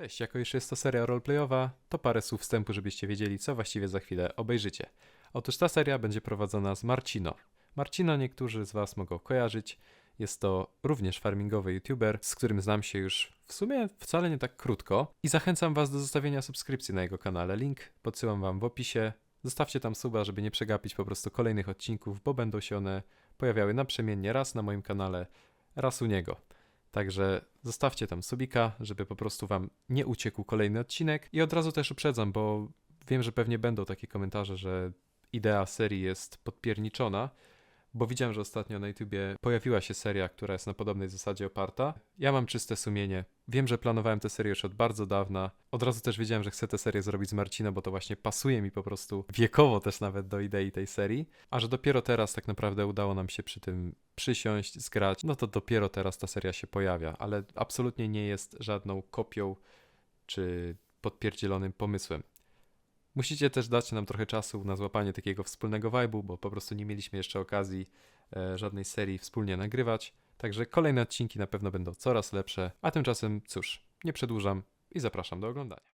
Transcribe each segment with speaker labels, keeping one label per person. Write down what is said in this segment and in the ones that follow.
Speaker 1: Cześć, jako już jest to seria roleplayowa, to parę słów wstępu, żebyście wiedzieli, co właściwie za chwilę obejrzycie. Otóż ta seria będzie prowadzona z Marcino. Marcino niektórzy z Was mogą kojarzyć. Jest to również farmingowy youtuber, z którym znam się już w sumie wcale nie tak krótko. I zachęcam Was do zostawienia subskrypcji na jego kanale. Link podsyłam Wam w opisie. Zostawcie tam suba, żeby nie przegapić po prostu kolejnych odcinków, bo będą się one pojawiały naprzemiennie raz na moim kanale, raz u niego. Także zostawcie tam subika, żeby po prostu wam nie uciekł kolejny odcinek. I od razu też uprzedzam, bo wiem, że pewnie będą takie komentarze, że idea serii jest podpierniczona, bo widziałem, że ostatnio na YouTubie pojawiła się seria, która jest na podobnej zasadzie oparta. Ja mam czyste sumienie. Wiem, że planowałem tę serię już od bardzo dawna. Od razu też wiedziałem, że chcę tę serię zrobić z Marcino, bo to właśnie pasuje mi po prostu wiekowo też nawet do idei tej serii. A że dopiero teraz tak naprawdę udało nam się przy tym przysiąść, zgrać, no to dopiero teraz ta seria się pojawia, ale absolutnie nie jest żadną kopią czy podpierdzielonym pomysłem. Musicie też dać nam trochę czasu na złapanie takiego wspólnego vibe'u, bo po prostu nie mieliśmy jeszcze okazji e, żadnej serii wspólnie nagrywać. Także kolejne odcinki na pewno będą coraz lepsze. A tymczasem, cóż, nie przedłużam i zapraszam do oglądania.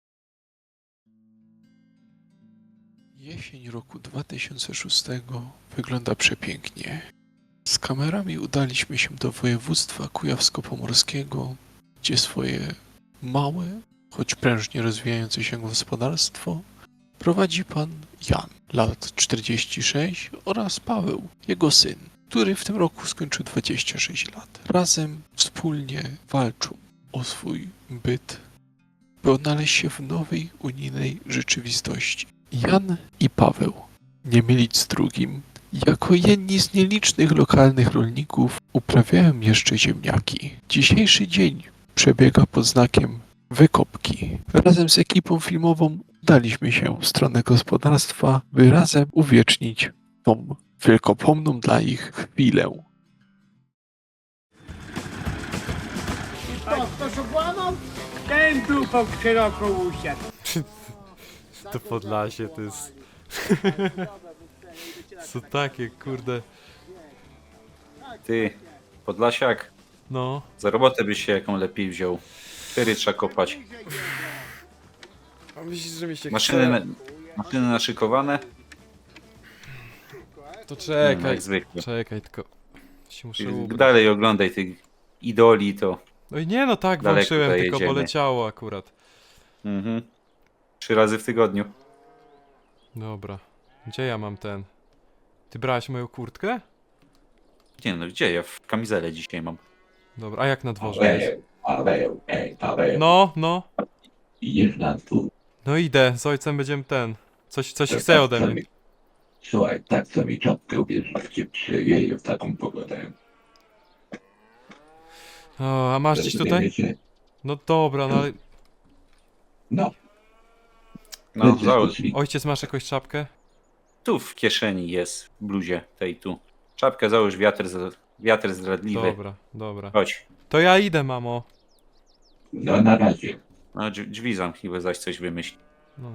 Speaker 2: Jesień roku 2006 wygląda przepięknie. Z kamerami udaliśmy się do województwa kujawsko-pomorskiego, gdzie swoje małe, choć prężnie rozwijające się gospodarstwo prowadzi pan Jan, lat 46 oraz Paweł, jego syn, który w tym roku skończył 26 lat. Razem wspólnie walczą o swój byt, by odnaleźć się w nowej unijnej rzeczywistości. Jan i Paweł, nie mylić z drugim, jako jedni z nielicznych lokalnych rolników uprawiają jeszcze ziemniaki. Dzisiejszy dzień przebiega pod znakiem wykopki. Razem z ekipą filmową udaliśmy się w stronę gospodarstwa, by razem uwiecznić tą wielkopomną dla ich chwilę.
Speaker 3: To, to co kłamał? Ten tu po szeroko usiadł.
Speaker 1: To Podlasie to jest... Co takie, kurde...
Speaker 4: Ty, Podlasiak,
Speaker 1: No,
Speaker 4: za robotę byś się jaką lepiej wziął. Cztery trzeba kopać.
Speaker 1: A myślisz, że mi się
Speaker 4: Maszyny, na, maszyny naszykowane?
Speaker 1: To
Speaker 4: No,
Speaker 1: czekaj,
Speaker 4: jak zwykle.
Speaker 1: czekaj, tylko się muszę ubrać.
Speaker 4: Dalej oglądaj tych idoli, to...
Speaker 1: Oj nie, no tak,
Speaker 4: Daleko
Speaker 1: włączyłem, tylko poleciało akurat.
Speaker 4: Mhm. Trzy razy w tygodniu.
Speaker 1: Dobra, gdzie ja mam ten? Ty brałeś moją kurtkę?
Speaker 4: Nie no, gdzie ja? W kamizelę dzisiaj mam.
Speaker 1: Dobra, a jak na dworze jest?
Speaker 5: Paweł, Paweł, ej, Paweł,
Speaker 1: No, no,
Speaker 5: idziesz na dwór.
Speaker 1: No idę, z ojcem będziemy ten. Coś, coś chce ode mnie.
Speaker 5: Słuchaj, tak sobie czapkę ubierz, jak cię przywieje w taką pogodę.
Speaker 1: O, a masz gdzieś tutaj? No dobra, no ale...
Speaker 5: No,
Speaker 4: No,
Speaker 5: będziesz
Speaker 4: załóż.
Speaker 5: poszli.
Speaker 1: Ojciec, masz jakąś czapkę?
Speaker 4: Tu w kieszeni jest, w bluzie tej tu. Czapkę załóż, wiatr, z- wiatr zdradliwy.
Speaker 1: Dobra, dobra.
Speaker 4: Chodź.
Speaker 1: To ja idę, mamo.
Speaker 5: No na razie.
Speaker 4: No, drzwi drzwi zamknij, bo zaś coś wymyśli.
Speaker 1: No.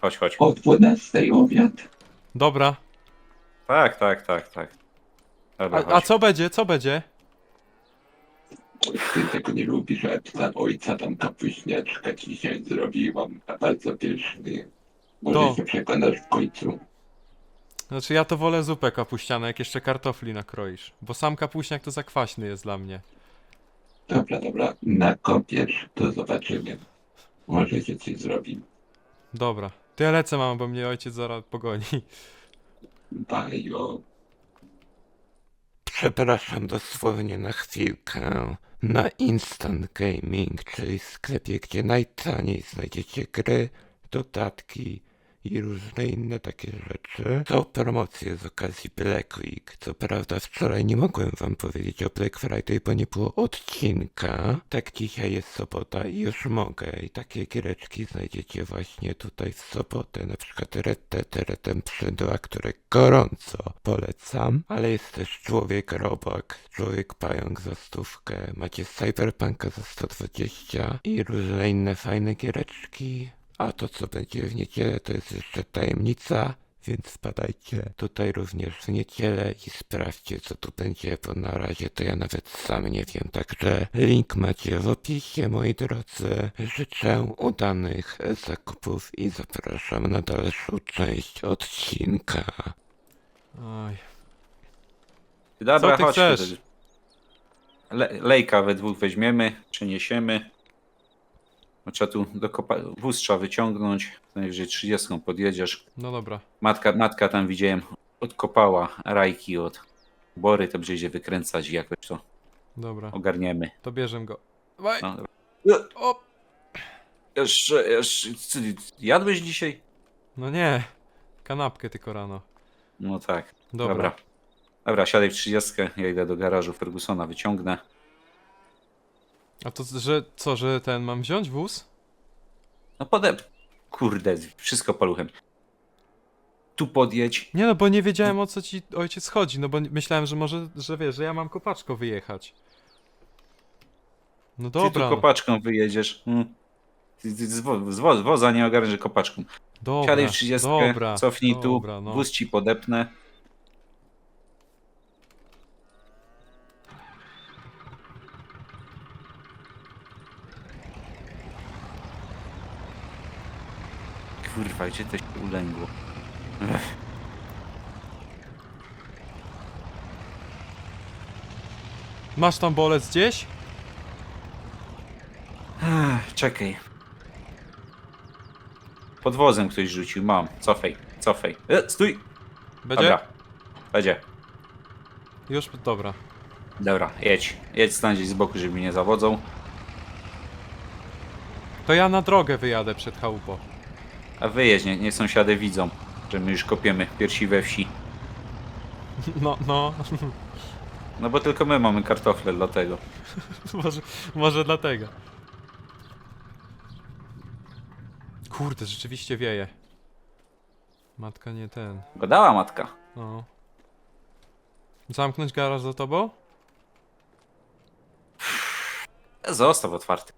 Speaker 4: Chodź, chodź.
Speaker 5: O 12 obiad.
Speaker 1: Dobra,
Speaker 4: Tak, tak, tak, tak. Dobra,
Speaker 1: a,
Speaker 4: chodź.
Speaker 1: a co będzie, co będzie?
Speaker 5: Ty tego nie lubisz, ale dla ojca tam kapuśniaczka dzisiaj zrobiłam, a bardzo pyszny. Może
Speaker 1: To.
Speaker 5: się przekonasz w końcu.
Speaker 1: Znaczy ja to wolę zupę kapuścianą, jak jeszcze kartofli nakroisz. Bo sam kapuśniak to za kwaśny jest dla mnie.
Speaker 5: Dobra, dobra, nakopiesz, to zobaczymy. Może się coś zrobi.
Speaker 1: Dobra. To ja lecę, mamo, bo mnie ojciec zaraz pogoni.
Speaker 5: Bajo.
Speaker 6: Przepraszam dosłownie na chwilkę. Na Instant Gaming, czyli sklepie, gdzie najtaniej znajdziecie gry, dodatki i różne inne takie rzeczy. Są promocje z okazji Black Week. Co prawda wczoraj nie mogłem wam powiedzieć o Black Friday, bo nie było odcinka. Tak dzisiaj jest sobota i już mogę. I takie giereczki znajdziecie właśnie tutaj w sobotę. Na przykład Red Dead Redemption 2, które gorąco polecam. Ale jest też Człowiek Robak, Człowiek Pająk za stówkę. Macie Cyberpunka za 120 i różne inne fajne giereczki. A to co będzie w niedzielę to jest jeszcze tajemnica, Więc spadajcie tutaj również w niedzielę i sprawdźcie co tu będzie, bo na razie to ja nawet sam nie wiem. Także link macie w opisie, moi drodzy. Życzę udanych zakupów i zapraszam na dalszą część odcinka.
Speaker 1: Oj.
Speaker 4: Dobra,
Speaker 1: Co ty
Speaker 4: chodź.
Speaker 1: chcesz?
Speaker 4: Le, lejka we dwóch weźmiemy, przeniesiemy. Trzeba tu do kopa... Wóz trzeba wyciągnąć. Najwyżej 30 podjedziesz.
Speaker 1: No dobra.
Speaker 4: Matka, matka tam widziałem, odkopała rajki od bory, to będzie wykręcać i jakoś to
Speaker 1: Dobra.
Speaker 4: ogarniemy.
Speaker 1: To bierzem go.
Speaker 4: No, dobra.
Speaker 1: O!
Speaker 4: jeszcze, jeszcze, jadłeś dzisiaj?
Speaker 1: No nie. Kanapkę tylko rano.
Speaker 4: No tak.
Speaker 1: Dobra.
Speaker 4: Dobra. Dobra, siadaj w 30, ja idę do garażu Fergusona, wyciągnę.
Speaker 1: A to, że co, że ten mam wziąć wóz?
Speaker 4: No pode... Kurde, wszystko paluchem. Tu podjedź.
Speaker 1: Nie no, bo nie wiedziałem o co ci ojciec chodzi, no bo myślałem, że może, że wiesz, że ja mam kopaczko wyjechać. No
Speaker 4: Ty tu
Speaker 1: dobra, no.
Speaker 4: kopaczką wyjedziesz. Mm. Ty, ty z, wo, z wo, woza nie ogarniesz, że kopaczką.
Speaker 1: dobra,
Speaker 4: Siadaj w 30,
Speaker 1: dobra,
Speaker 4: cofnij
Speaker 1: dobra,
Speaker 4: tu,
Speaker 1: no.
Speaker 4: wóz ci podepnę. Kurwa, gdzie to się ulęgło? Ech.
Speaker 1: Masz tam bolec gdzieś?
Speaker 4: Ech, Czekaj. Pod wozem ktoś rzucił, mam. Cofej, cofej. E, stój!
Speaker 1: Będzie?
Speaker 4: Dobra. Będzie.
Speaker 1: Już, dobra.
Speaker 4: Dobra, jedź. Jedź stań gdzieś z boku, żeby mnie nie zawodzą.
Speaker 1: To ja na drogę wyjadę przed chałupą.
Speaker 4: A wyjedź, nie, nie sąsiady widzą, że my już kopiemy piersi we wsi.
Speaker 1: No, no.
Speaker 4: No bo tylko my mamy kartofle dlatego.
Speaker 1: może, może dlatego. Kurde, rzeczywiście wieje. Matka nie ten.
Speaker 4: Gadała matka.
Speaker 1: No. Zamknąć garaż za tobą?
Speaker 4: Zostaw otwarty.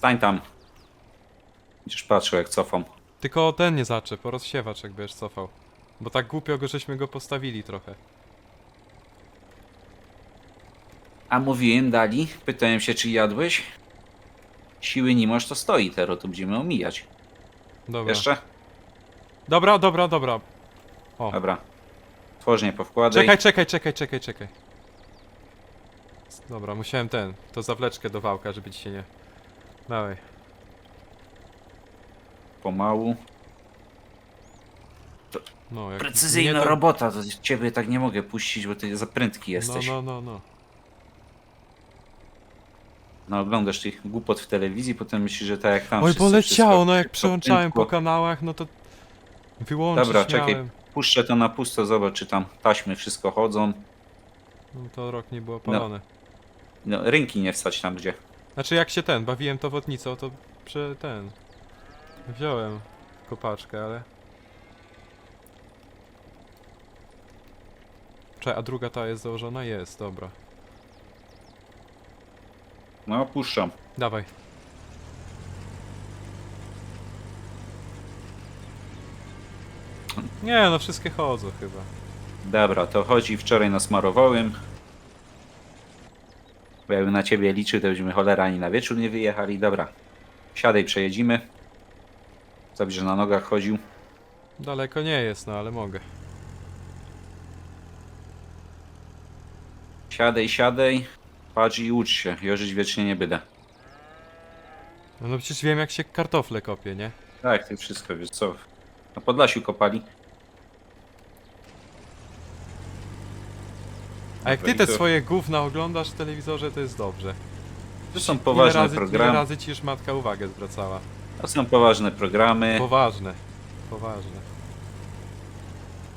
Speaker 4: Stań tam. Będziesz patrzył jak cofam.
Speaker 1: Tylko ten nie zaczep, rozsiewacz jak będziesz cofał. Bo tak głupio go, żeśmy go postawili trochę.
Speaker 4: A mówiłem dali, pytałem się czy jadłeś. Siły nie masz, to stoi teraz, to będziemy omijać.
Speaker 1: Dobra.
Speaker 4: Jeszcze?
Speaker 1: Dobra, dobra, dobra. O.
Speaker 4: Dobra. Tworznie powkładaj.
Speaker 1: Czekaj, czekaj, czekaj, czekaj, czekaj. Dobra, musiałem ten, to zawleczkę do wałka, żeby ci się nie... Dawaj.
Speaker 4: Pomału.
Speaker 1: No, jak
Speaker 4: Precyzyjna
Speaker 1: nie do-
Speaker 4: robota, to ciebie tak nie mogę puścić, bo ty za prędki jesteś.
Speaker 1: No, no, no, no.
Speaker 4: No oglądasz tych głupot w telewizji, potem myślisz, że tak jak tam
Speaker 1: Oj,
Speaker 4: wszyscy
Speaker 1: poleciało,
Speaker 4: wszystko-
Speaker 1: no jak
Speaker 4: wszystko
Speaker 1: przełączałem po
Speaker 4: prędko.
Speaker 1: kanałach, no to... Wyłączyć
Speaker 4: Dobra, czekaj.
Speaker 1: miałem.
Speaker 4: Puszczę to na pusto, zobacz czy tam taśmy wszystko chodzą.
Speaker 1: No to rok nie było palone.
Speaker 4: No, rynki nie wstać tam gdzie.
Speaker 1: Znaczy jak się ten, bawiłem to wodnicą, to prze ten... Wziąłem kopaczkę, ale... Czekaj, a druga ta jest założona? Jest, dobra.
Speaker 4: No puszczam.
Speaker 1: Dawaj. Nie, no wszystkie chodzą chyba.
Speaker 4: Dobra, to chodzi, wczoraj nasmarowałem. Bo jakbym na ciebie liczył, to byśmy cholera ani na wieczór nie wyjechali. Dobra, siadaj, przejedziemy. Zobacz, że na nogach chodził.
Speaker 1: Daleko nie jest, no ale mogę.
Speaker 4: Siadaj, siadaj. Patrz i ucz się. Jożyć wiecznie nie będę.
Speaker 1: No, no przecież wiem jak się kartofle kopie, nie?
Speaker 4: Tak, ty wszystko wiesz co. Na Podlasiu kopali.
Speaker 1: A jak ty te swoje gówna oglądasz w telewizorze, to jest dobrze.
Speaker 4: To są
Speaker 1: Ile
Speaker 4: poważne
Speaker 1: razy, ile
Speaker 4: programy.
Speaker 1: razy ci już matka uwagę zwracała?
Speaker 4: To są poważne programy.
Speaker 1: Poważne. Poważne.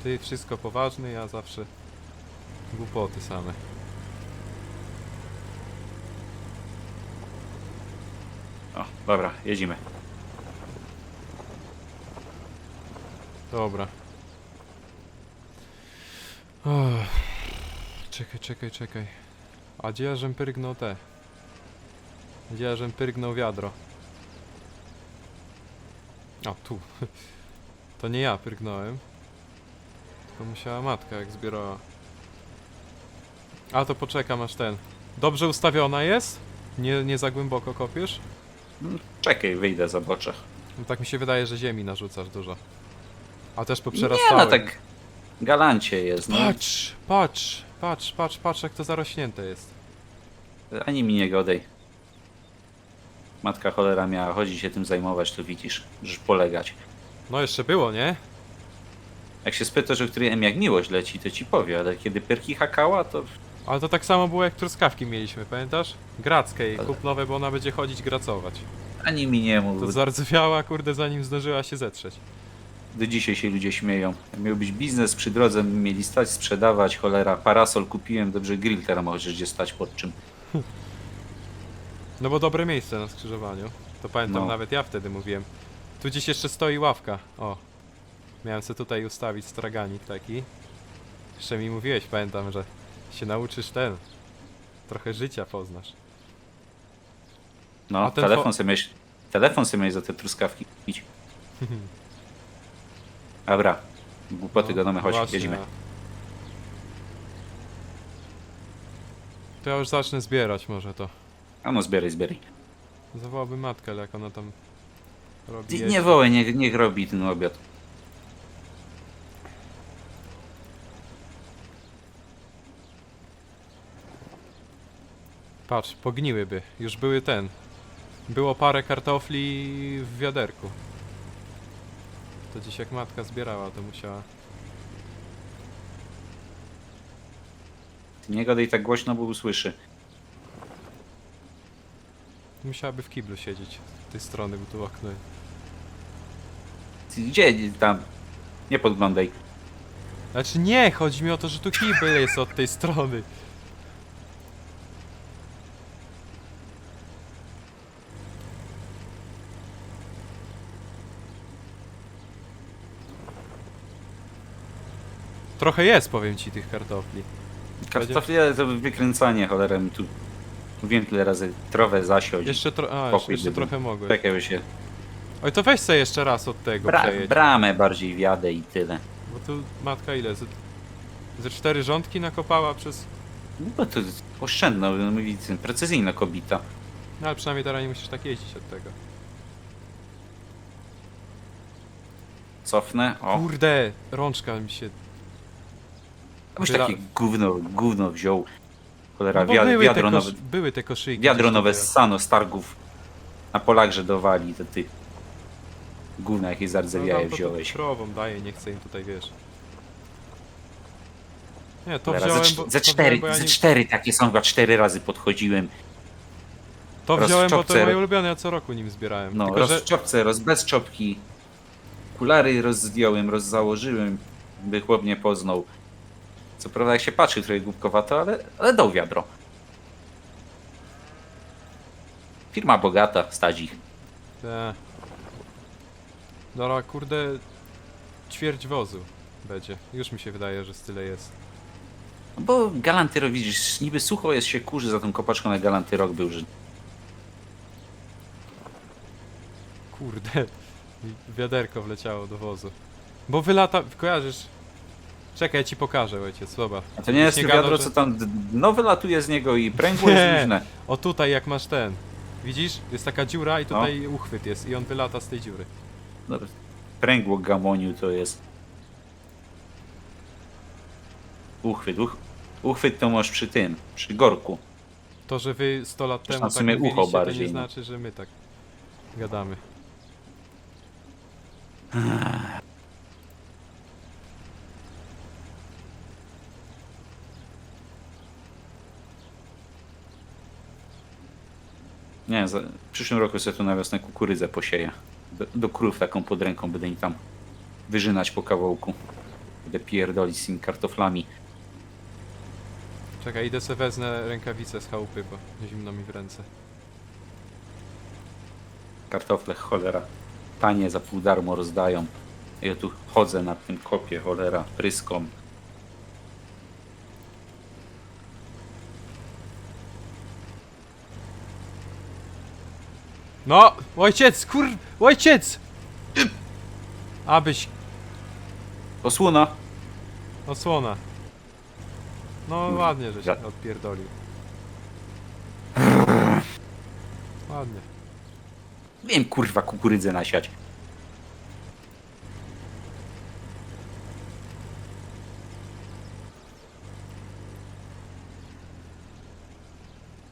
Speaker 1: Ty wszystko poważny, ja zawsze głupoty same.
Speaker 4: O, dobra, jedziemy.
Speaker 1: Dobra. Uff. Czekaj, czekaj, czekaj. A gdzie ja żem pyrgnął te? Gdzie ja żem pyrgnął wiadro? A, tu. To nie ja pyrgnąłem. Tylko musiała matka jak zbierała. A to poczekam aż ten. Dobrze ustawiona jest? Nie, nie za głęboko kopiesz?
Speaker 4: Czekaj, wyjdę za boczech.
Speaker 1: No tak mi się wydaje, że ziemi narzucasz dużo. A też
Speaker 4: Nie,
Speaker 1: poprzerastałeś.
Speaker 4: no tak galancie jest, no.
Speaker 1: Patrz, patrz, patrz, patrz, patrz jak to zarośnięte jest.
Speaker 4: Ani mi nie godej. Matka cholera miała chodzić się tym zajmować, to widzisz, że polegać.
Speaker 1: No jeszcze było, nie?
Speaker 4: Jak się spytasz, o której M jak miłość leci, to ci powie, ale kiedy perki hakała, to
Speaker 1: Ale to tak samo było jak truskawki mieliśmy, pamiętasz? Grackiej, kup nowe, bo ona będzie chodzić gracować.
Speaker 4: ani mi nie mów.
Speaker 1: To zardzewiała, kurde, zanim zdążyła się zetrzeć.
Speaker 4: Do dzisiaj się ludzie śmieją. Miał być biznes przy drodze, mieli stać, sprzedawać, cholera. Parasol kupiłem, dobrze grill teraz możesz gdzie stać pod czym.
Speaker 1: No bo dobre miejsce na skrzyżowaniu. To pamiętam,
Speaker 4: No.
Speaker 1: nawet ja wtedy mówiłem. Tu gdzieś jeszcze stoi ławka. O. Miałem sobie tutaj ustawić straganik taki. Jeszcze mi mówiłeś, pamiętam, że się nauczysz ten. Trochę życia poznasz.
Speaker 4: No,
Speaker 1: A ten
Speaker 4: telefon
Speaker 1: fo-
Speaker 4: sobie miałeś, telefon sobie miałeś za te truskawki kupić. Dobra, głupoty gadamy, chodź,
Speaker 1: właśnie.
Speaker 4: jedziemy.
Speaker 1: To ja już zacznę zbierać może to.
Speaker 4: A no, zbieraj, zbieraj.
Speaker 1: Zawołałbym matkę, ale jak ona tam robi.
Speaker 4: Nie
Speaker 1: to-
Speaker 4: wołaj, niech, niech robi ten obiad.
Speaker 1: Patrz, pogniłyby. Już były ten. Było parę kartofli w wiaderku. To dziś jak matka zbierała, to musiała.
Speaker 4: Ty nie gadaj tak głośno, bo usłyszy.
Speaker 1: Musiałaby w kiblu siedzieć. Z tej strony, bo tu okno.
Speaker 4: Ty Gdzie tam? Nie podglądaj.
Speaker 1: Znaczy nie, chodzi mi o to, że tu kibel jest od tej strony. Trochę jest, powiem ci, tych kartofli.
Speaker 4: Kartofle to wykręcanie, cholera mi tu. Mówiłem tyle razy, trowę zasiąść.
Speaker 1: Jeszcze, tro a, jeszcze, trochę mogłeś.
Speaker 4: Czekaj, się...
Speaker 1: Oj, to weź sobie jeszcze raz od tego
Speaker 4: Bra
Speaker 1: przejedź.
Speaker 4: bramę bardziej wjadę i tyle.
Speaker 1: Bo tu matka ile? Ze, ze cztery rządki nakopała przez...
Speaker 4: No bo to no, mówi, precyzyjna kobita.
Speaker 1: No ale przynajmniej teraz nie musisz tak jeździć od tego.
Speaker 4: Cofnę, o.
Speaker 1: Kurde, rączka mi się...
Speaker 4: Abyś
Speaker 1: wyla-
Speaker 4: takie gówno, gówno wziął. Cholera,
Speaker 1: No bo były,
Speaker 4: wiadro
Speaker 1: te
Speaker 4: nowe,
Speaker 1: były te koszyki.
Speaker 4: wiadro nowe z sano, z targów. Na polakże dowali, to ty. Gówna jakieś
Speaker 1: No, to tu
Speaker 4: wziąłeś.
Speaker 1: Krową daję, nie chcę im tutaj, wiesz. Nie, to
Speaker 4: Cholera,
Speaker 1: wziąłem,
Speaker 4: ze,
Speaker 1: bo, to
Speaker 4: cztery,
Speaker 1: wziąłem, bo ja
Speaker 4: ze
Speaker 1: nie...
Speaker 4: cztery takie są, chyba cztery razy podchodziłem.
Speaker 1: To
Speaker 4: raz
Speaker 1: wziąłem, bo to
Speaker 4: czopce-
Speaker 1: moje ulubione, ja co roku nim zbierałem.
Speaker 4: No,
Speaker 1: Tylko,
Speaker 4: roz
Speaker 1: że...
Speaker 4: w czopce, roz bez czopki. Okulary rozzdjąłem, rozzałożyłem, by chłop nie poznał. Co prawda jak się patrzy trochę głupkowato, ale, ale dał wiadro. Firma bogata, stadzik.
Speaker 1: Te... Dobra, kurde... Ćwierć wozu będzie. Już mi się wydaje, że z tyle jest.
Speaker 4: No bo galanty, widzisz, niby sucho jest się kurzy za tą kopaczką, na galanty rok był, że
Speaker 1: Kurde, wiaderko wleciało do wozu. Bo wylata, kojarzysz? Czekaj, ja ci pokażę, ojciec, zobacz.
Speaker 4: A to nie jest to wiadro,
Speaker 1: że-
Speaker 4: co tam dno wylatuje z niego i pręgło jest
Speaker 1: Nie.
Speaker 4: różne.
Speaker 1: O tutaj, jak masz ten. Widzisz? Jest taka dziura
Speaker 4: No.
Speaker 1: i tutaj uchwyt jest i on wylata z tej dziury.
Speaker 4: No, pręgło gamoniu to jest. Uchwyt, uch, uchwyt to masz przy tym, przy gorku.
Speaker 1: To, że wy 100 lat temu
Speaker 4: na
Speaker 1: tak
Speaker 4: sumie ucho
Speaker 1: mówiliście, to
Speaker 4: bardziej,
Speaker 1: nie
Speaker 4: no.
Speaker 1: znaczy, że my tak gadamy.
Speaker 4: Nie, za, w przyszłym roku sobie tu na wiosnę kukurydzę posieję. Do, do krów taką pod ręką będę im tam wyżynać po kawałku. Będę pierdolić z tymi kartoflami.
Speaker 1: Czekaj, idę sobie wezmę rękawice z chałupy, bo zimno mi w ręce.
Speaker 4: Kartofle, cholera. Tanie za pół darmo rozdają. Ja tu chodzę na tym kopie, cholera, pryskom.
Speaker 1: No! Ojciec! Kur... Ojciec! Abyś...
Speaker 4: Osłona!
Speaker 1: Osłona. No ładnie, że się
Speaker 4: Ja-
Speaker 1: odpierdolił. Ładnie.
Speaker 4: Wiem kurwa kukurydzę nasiać.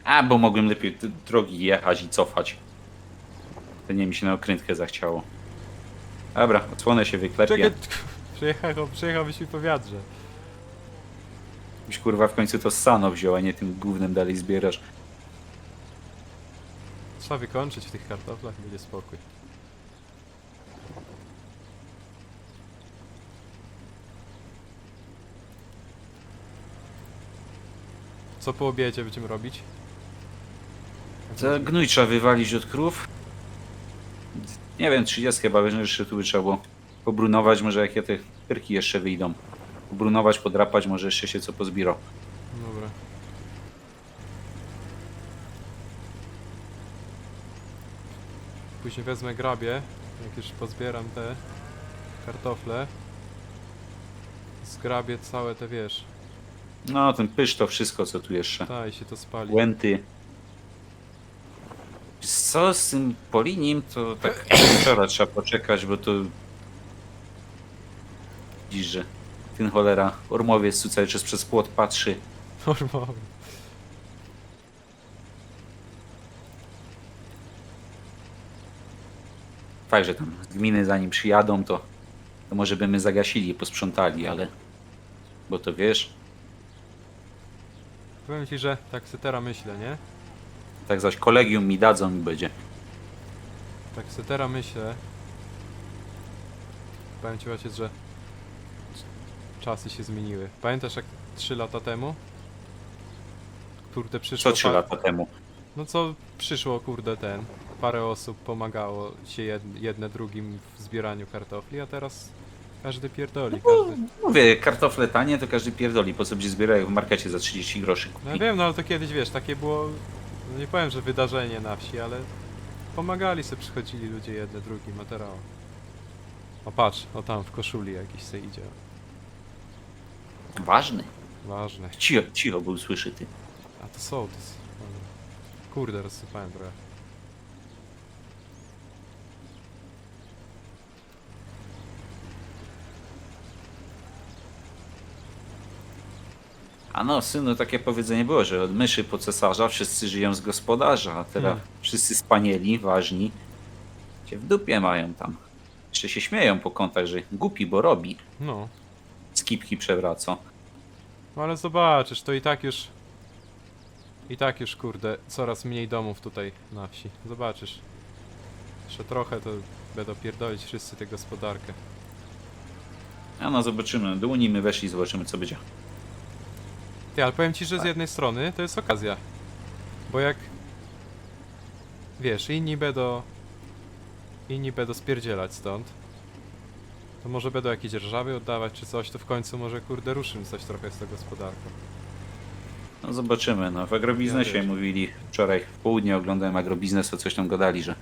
Speaker 4: A, bo mogłem lepiej d- drogi jechać i cofać. Nie mi się na okrętkę zachciało. Dobra, odsłonę się wyklepię.
Speaker 1: Czekaj, przyjechał, przyjechałbyś mi po wiadrze.
Speaker 4: Byś kurwa w końcu to sano wziął, a nie tym gównem dalej zbierasz.
Speaker 1: Trzeba wykończyć w tych kartoflach, będzie spokój. Co po obiedzie będziemy robić?
Speaker 4: To gnój trzeba wywalić od krów. Nie wiem, 30 chyba jeszcze tu by trzeba było pobrunować, może jakie te pyrki jeszcze wyjdą. Pobrunować, podrapać, może jeszcze się co pozbierał.
Speaker 1: Dobra. Później wezmę grabie, jak już pozbieram te kartofle. Zgrabię całe te, wiesz,
Speaker 4: No, ten pysz to wszystko, co tu jeszcze.
Speaker 1: ta i się to spali.
Speaker 4: Łęty. Co z tym polinim, to tak wczoraj trzeba poczekać, bo to... Widzisz, że ten cholera ormowiec tu cały czas przez płot patrzy.
Speaker 1: Normalnie.
Speaker 4: Fakt, że tam z gminy zanim przyjadą, to, to może by my zagasili i posprzątali, ale... Bo to wiesz,
Speaker 1: Powiem ci, że tak se teraz myślę, nie?
Speaker 4: Tak zaś kolegium mi dadzą i będzie.
Speaker 1: Tak se teraz myślę. Powiem ci ojciec, że czasy się zmieniły. Pamiętasz jak 3 lata temu? Kurde przyszło.
Speaker 4: Co trzy
Speaker 1: pa-
Speaker 4: lata temu?
Speaker 1: No co przyszło, kurde ten. Parę osób pomagało się jed, jedne drugim w zbieraniu kartofli, a teraz każdy pierdoli, każdy.
Speaker 4: Mówię, kartofle tanie, to każdy pierdoli, po co będzie zbierają w markecie za 30 groszy.
Speaker 1: No ja
Speaker 4: kupi.
Speaker 1: wiem, no ale to kiedyś wiesz, takie było. No nie powiem, że wydarzenie na wsi, ale pomagali sobie, przychodzili ludzie jedne drugim, a teraz. O patrz, o tam w koszuli jakiś se idzie.
Speaker 4: Ważny.
Speaker 1: Ważne.
Speaker 4: Cicho, cicho, bo usłyszy ty.
Speaker 1: A to sołtys. Kurde, rozsypałem trochę.
Speaker 4: A no, synu, takie powiedzenie było, że od myszy po cesarza wszyscy żyją z gospodarza, a teraz
Speaker 1: Hmm.
Speaker 4: wszyscy spanieli, ważni, cię w dupie mają tam. Jeszcze się śmieją po kątach, że głupi, bo robi.
Speaker 1: No.
Speaker 4: Skipki przewracą.
Speaker 1: No ale zobaczysz, to i tak już... I tak już, kurde, coraz mniej domów tutaj na wsi. Zobaczysz. Jeszcze trochę to będą pierdolić wszyscy tę gospodarkę.
Speaker 4: A no, zobaczymy. Do Unii my weszli, zobaczymy co będzie.
Speaker 1: Ty, ale powiem ci, że z jednej strony to jest okazja. Bo jak... Wiesz, inni będą... Inni będą spierdzielać stąd. To może będą jakieś dzierżawy oddawać czy coś, to w końcu może kurde ruszymy coś trochę z tą gospodarką.
Speaker 4: No zobaczymy. No, w agrobiznesie
Speaker 1: Ja też.
Speaker 4: mówili wczoraj w południe oglądałem agrobiznes, to coś tam gadali, że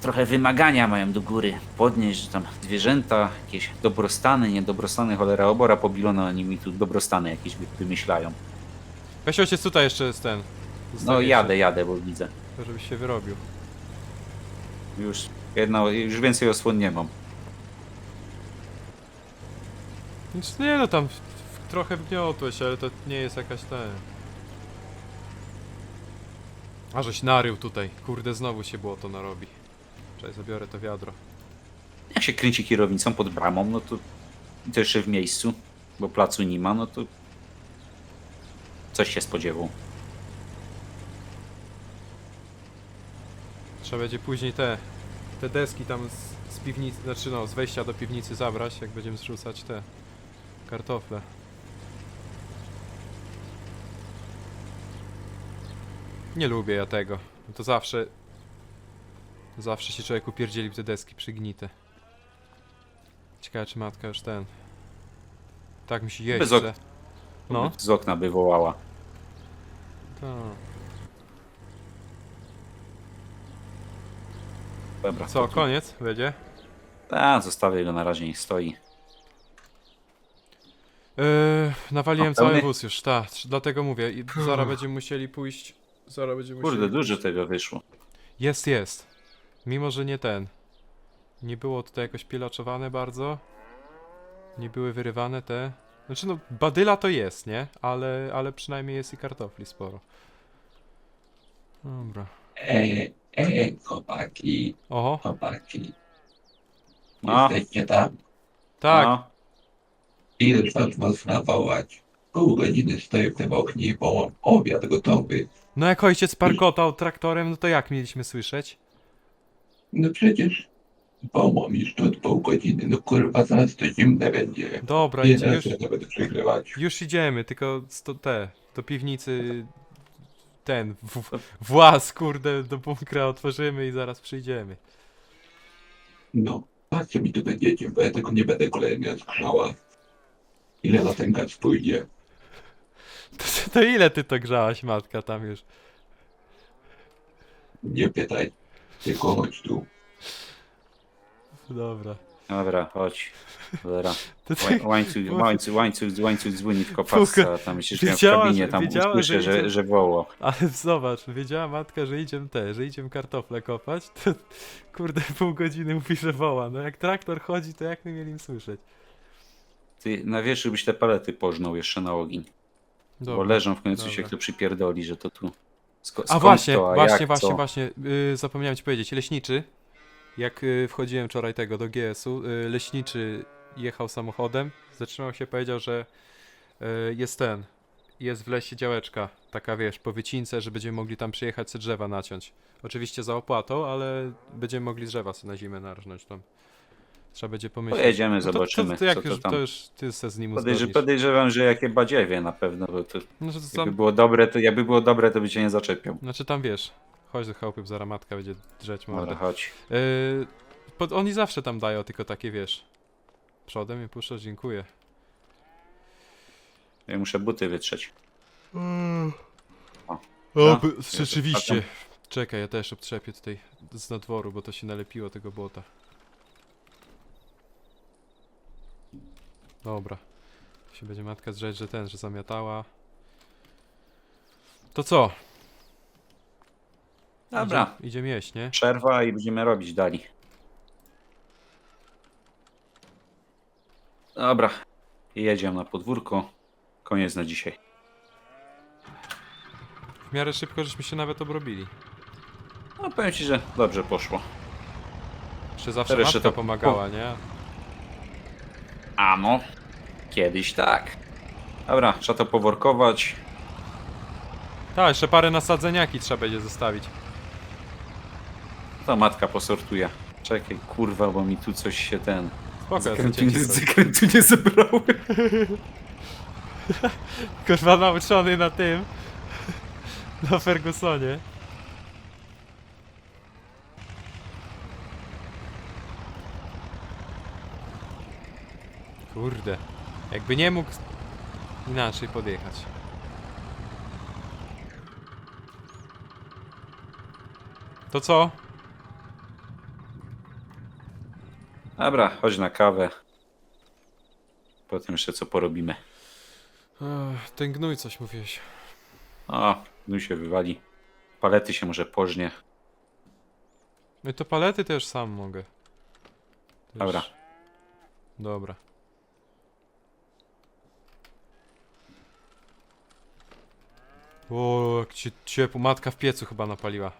Speaker 4: trochę wymagania mają do góry podnieść, że tam zwierzęta, jakieś dobrostany, niedobrostany, cholera obora pobilona, oni mi tu dobrostany jakieś wy- wymyślają.
Speaker 1: Weź ojciec tutaj jeszcze jest ten.
Speaker 4: No
Speaker 1: Zostawię
Speaker 4: jadę, jadę, bo widzę.
Speaker 1: Żebyś się wyrobił.
Speaker 4: Już jedno, już więcej osłon nie mam.
Speaker 1: Nic nie no tam w, w, trochę wgniotłeś, ale to nie jest jakaś ten. A żeś narył tutaj. Kurde, znowu się było to narobi. Czekaj, zabiorę to wiadro.
Speaker 4: Jak się kręci kierownicą pod bramą, no to i to jeszcze w miejscu, bo placu nie ma, no to coś się spodziewał.
Speaker 1: Trzeba będzie później te, te deski tam z, z piwnicy, znaczy no, z wejścia do piwnicy zabrać, jak będziemy zrzucać te kartofle. Nie lubię ja tego. To zawsze... Zawsze się człowiek upierdzieli w te deski przygnite. Ciekawe czy matka już ten... Tak mi się jeść
Speaker 4: Bez ok-
Speaker 1: chce. No.
Speaker 4: Z okna by wołała.
Speaker 1: Tak.
Speaker 4: Dobra,
Speaker 1: Co, koniec będzie?
Speaker 4: A, zostawię go na razie, niech stoi.
Speaker 1: Yy, nawaliłem
Speaker 4: A,
Speaker 1: cały
Speaker 4: pełny?
Speaker 1: wóz już, tak, dlatego mówię. I zaraz będziemy musieli pójść. Zaraz będziemy
Speaker 4: Kurde,
Speaker 1: musieli...
Speaker 4: dużo tego wyszło.
Speaker 1: Jest, jest. Mimo, że nie ten. Nie było tutaj jakoś pilaczowane bardzo. Nie były wyrywane te. Znaczy no, badyla to jest, nie? Ale, ale przynajmniej jest i kartofli sporo. Dobra.
Speaker 5: E, e, chłopaki,
Speaker 1: Oho,
Speaker 5: chłopaki.
Speaker 4: No.
Speaker 5: Jesteście tam?
Speaker 1: tak.
Speaker 4: No,
Speaker 5: Ile was można wołać? Pół godziny stoję w tym oknie i wołam obiad gotowy.
Speaker 1: No jak ojciec parkotał traktorem, no to jak mieliśmy słyszeć?
Speaker 5: No przecież wołam już tu od pół godziny. No kurwa, zaraz to zimne będzie.
Speaker 1: Dobra,
Speaker 5: Nie,
Speaker 1: idzie, już,
Speaker 5: ja nie będę przegrywać.
Speaker 1: już idziemy, tylko sto, te, do piwnicy ten, w, włas, kurde, do bunkra otworzymy i zaraz przyjdziemy.
Speaker 5: No, patrzcie mi tu będziecie, bo ja tego nie będę kolejny skrzała. Ile na ten gaz pójdzie?
Speaker 1: To, to ile ty to grzałaś, matka, tam już?
Speaker 5: Nie pytaj, tylko chodź tu.
Speaker 1: Dobra.
Speaker 4: dobra, chodź. Dobra.
Speaker 1: To ty,
Speaker 4: Łań- Łańcuch, łańcuch, łańcuch, łańcuch dzwoni w kopasce, a tam myślisz, że w
Speaker 1: wiedziała,
Speaker 4: kabinie
Speaker 1: że-
Speaker 4: tam
Speaker 1: wiedziała,
Speaker 4: usłyszę,
Speaker 1: że
Speaker 4: że,
Speaker 1: idzie-
Speaker 4: że woło.
Speaker 1: ale zobacz, wiedziała matka, że idziemy te, że idziemy kartofle kopać, to kurde pół godziny mówi, że woła. No jak traktor chodzi, to jak my mieli im słyszeć?
Speaker 4: Ty na wierzchu byś te palety pożnął jeszcze na ogień. Bo
Speaker 1: Dobra.
Speaker 4: leżą w końcu
Speaker 1: dobra.
Speaker 4: się kto przypierdoli, że to tu. Sko-
Speaker 1: A
Speaker 4: skąd
Speaker 1: właśnie,
Speaker 4: to, a
Speaker 1: właśnie,
Speaker 4: jak,
Speaker 1: właśnie,
Speaker 4: co?
Speaker 1: właśnie, yy, zapomniałem ci powiedzieć, leśniczy, jak yy, wchodziłem wczoraj tego do GS-u, yy, leśniczy jechał samochodem, zatrzymał się, powiedział, że yy, jest ten, jest w lesie działeczka, taka wiesz, po wycince, że będziemy mogli tam przyjechać sobie drzewa naciąć. Oczywiście za opłatą, ale będziemy mogli drzewa sobie na zimę narżnąć tam. Trzeba będzie pomyśleć.
Speaker 4: Pojedziemy,
Speaker 1: No to,
Speaker 4: zobaczymy,
Speaker 1: To, to, jak
Speaker 4: co to
Speaker 1: już,
Speaker 4: tam.
Speaker 1: to już ty se z nim
Speaker 4: Podejrz-
Speaker 1: uzgodnisz.
Speaker 4: podejrzewam, że jakie badziewie na pewno, bo to
Speaker 1: No, że to
Speaker 4: jakby
Speaker 1: tam,
Speaker 4: było dobre, to jakby było dobre, to by cię nie zaczepiał.
Speaker 1: znaczy tam wiesz, chodź do chałupy, zaraz matka będzie drzeć mordę.
Speaker 4: Dobra, chodź.
Speaker 1: Yy, pod, oni zawsze tam dają tylko takie, wiesz. Przodem i puszczasz, dziękuję.
Speaker 4: Ja muszę buty wytrzeć. O.
Speaker 1: O,
Speaker 4: No,
Speaker 1: by- rzeczywiście. Czekaj, ja też obtrzepię tutaj z nadworu, bo to się nalepiło tego błota. Dobra. Się będzie matka drzeć, że ten, że zamiatała. To co?
Speaker 4: Dobra,
Speaker 1: Idzie, idziemy jeść, nie?
Speaker 4: przerwa i będziemy robić dalej. Dobra, jedziemy na podwórko. Koniec na dzisiaj.
Speaker 1: W miarę szybko żeśmy się nawet obrobili.
Speaker 4: No powiem ci, że dobrze poszło.
Speaker 1: Jeszcze zawsze matka
Speaker 4: to-
Speaker 1: pomagała, nie?
Speaker 4: Ano, kiedyś tak. Dobra, trzeba to poworkować.
Speaker 1: Tak, jeszcze parę nasadzeniaki trzeba będzie zostawić.
Speaker 4: To matka posortuje. Czekaj, kurwa, bo mi tu coś się ten...
Speaker 1: Spoko,
Speaker 4: Zakrętu nie,
Speaker 1: zakrętu
Speaker 4: zakrętu nie zebrały.
Speaker 1: Kurwa nauczony na tym. Na Fergusonie. Kurde. Jakby nie mógł inaczej podjechać. To co?
Speaker 4: Dobra, chodź na kawę. Potem jeszcze co porobimy.
Speaker 1: Ech, ten gnój coś mówiłeś.
Speaker 4: O, no się wywali. Palety się może pożnie.
Speaker 1: No i to palety też sam mogę. Też...
Speaker 4: Dobra.
Speaker 1: Dobra. O, jak ci ciepło. Matka w piecu chyba napaliła.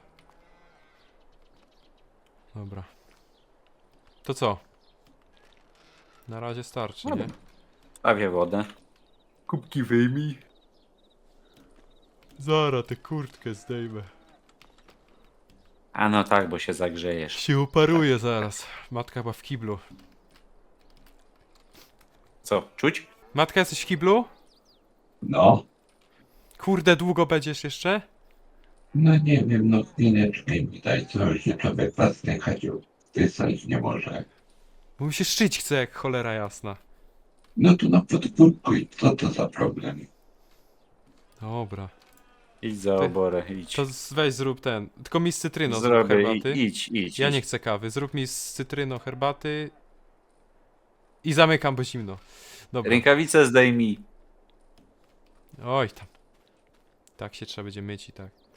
Speaker 1: Dobra. To co? Na razie starczy, nie?
Speaker 4: Stawię wodę. Kubki wyjmij.
Speaker 1: Zara, tę kurtkę zdejmę.
Speaker 4: A no tak, bo się zagrzejesz.
Speaker 1: Się uparuje zaraz. Matka chyba w kiblu.
Speaker 4: Co, czuć?
Speaker 1: Matka, jesteś w kiblu?
Speaker 5: No,
Speaker 1: Kurde, długo będziesz jeszcze?
Speaker 5: no nie wiem, no chwileczkę mi daj coś, że człowiek własnej chacie wysłać nie może.
Speaker 1: Bo mi się szczyć chce jak cholera jasna.
Speaker 5: No tu na podwórku i co to za problem?
Speaker 1: Dobra.
Speaker 4: Idź za
Speaker 1: Ty-
Speaker 4: oborę, idź.
Speaker 1: To z- weź zrób ten. Tylko mi z cytryną zrób
Speaker 4: Zrobię, i,
Speaker 1: herbaty.
Speaker 4: idź, idź.
Speaker 1: Ja
Speaker 4: idź.
Speaker 1: nie chcę kawy. Zrób mi z cytryną herbaty. I zamykam, bo zimno. Dobra.
Speaker 4: Rękawice zdejmij.
Speaker 1: Oj tam. Tak się trzeba będzie myć i tak.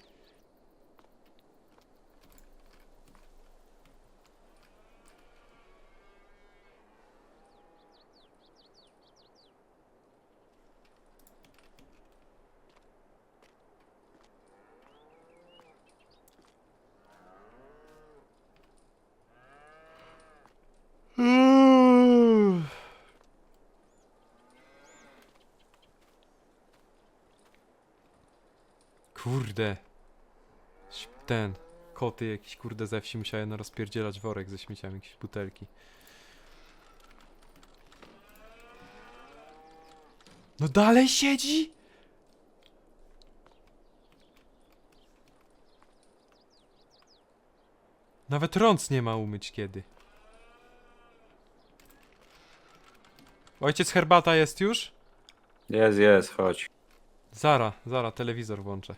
Speaker 1: Kurde. Ten. Koty jakieś kurde ze wsi musiałem rozpierdzielać worek ze śmieciami, jakieś butelki. No dalej siedzi? Nawet rąc nie ma umyć kiedy. Ojciec herbata jest już?
Speaker 4: Jest, jest, chodź.
Speaker 1: Zara, zara, telewizor włączę.